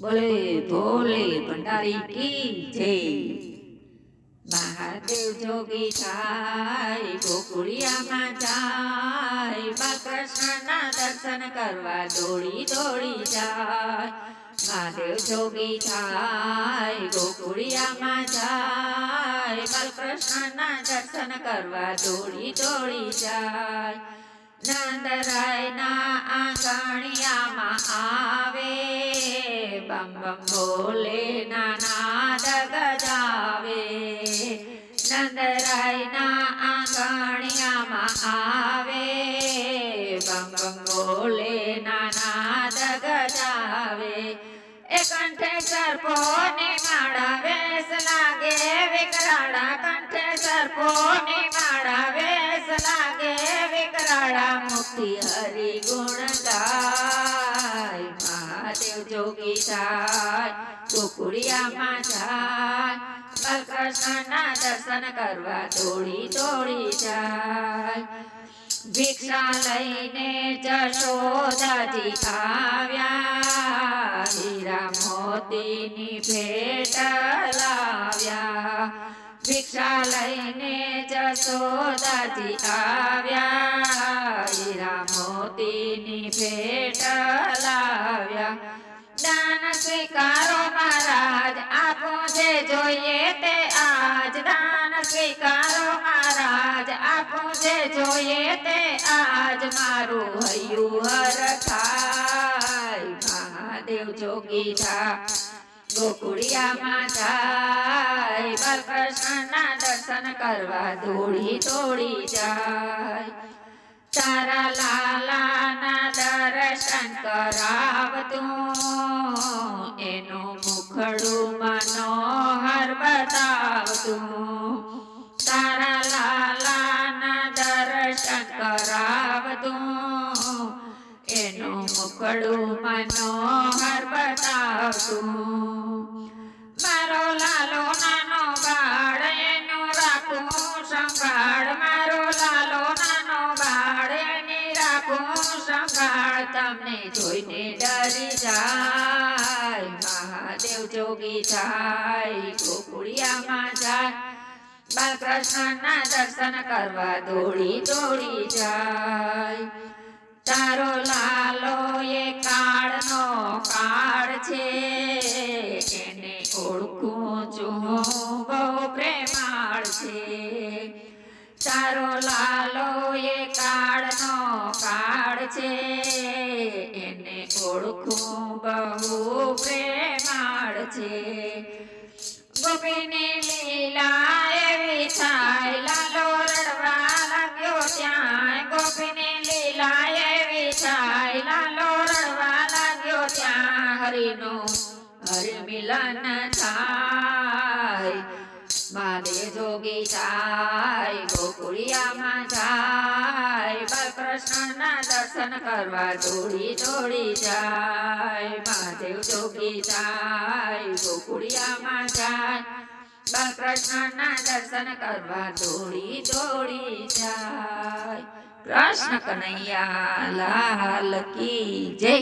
બોલે ભોલે ભંડારી કી જય મહાદેવ જોગી થાય, ગોકુળિયામાં જાય બાલકૃષ્ણના દર્શન કરવા દોડી દોડી જાય. મહાદેવ જોગી થાય, ગોકુળિયામાં જાય બાલકૃષ્ણના દર્શન કરવા દોડી દોડી જાય. નંદરાયના આવે બમ બમ ભોલે નાના ગજાવે નંદરાયના આંગણિયામાં આવે બમ બમ ભોલે નાના ગજાવે એ કંઠે સર્પો ને માળા વેસ લાગે વિકરાળા કંઠે સર્પો ને માળા વેસ લાગે વિકરાળા મુક્તિ હરિ ગુણ જોગી થાય જાય દર્શન કરવા દોડી દોડી જાય. ભિક્ષા લઈને જશોદાજી આવ્યા, હીરા મોતીની ભેટ લાવ્યા. ભિક્ષા લઈને જશોદાજી આવ્યા, હીરા મોતીની ભેટ સ્વીકારો મહારાજ, આપો જે જોઈએ તે આજ. દાન સ્વીકારો મહારાજ, આપો જે જોઈએ તે આજ. મારું હૈયું હર થાય, મહાદેવ જોગી થા ગોકુળિયામાં જાય. બાલકૃષ્ણના દર્શન કરવા દોડી દોડી જાય. તારા લાલાના દર્શન કરાવતું. એનું મુખડું મનોહર બતાવતું તારા લાલાના દર્શન કરાવતું એનું મુખડું મનોહર બતાવતું મારો લાલો સંભાળ તમને જોઈને ડરી જાય. મહાદેવ જોગી જાય, ગોકુળિયામાં જાય. બાલકૃષ્ણના દર્શન કરવા દોડી દોડી જાય. તારો લાલો એ કાળનો કાળ છે. એને ઓળખું છું, બહુ પ્રેમાળ છે. તારો લાલો એ કાળનો કાળ છે એને ઓળખું બહુ પ્રેમાળ છે. ગોપીની લીલા એવી થાય લાલો રડવા લાગ્યો ત્યાં. ગોપીની લીલા એવી થાય લાલો રડવા લાગ્યો ત્યાં. હરિનું હરિ મિલન થાય. મારે જોગી થાય, ગોકુળિયામાં જાય. બાલકૃષ્ણના દર્શન કરવા દોડી દોડી જાય, મહાદેવ જોગી જાય, ગોકુળિયામાં જાય. કૃષ્ણના દર્શન કરવા દોડી દોડી જાય. કૃષ્ણ કનૈયા, લાલ કી જય.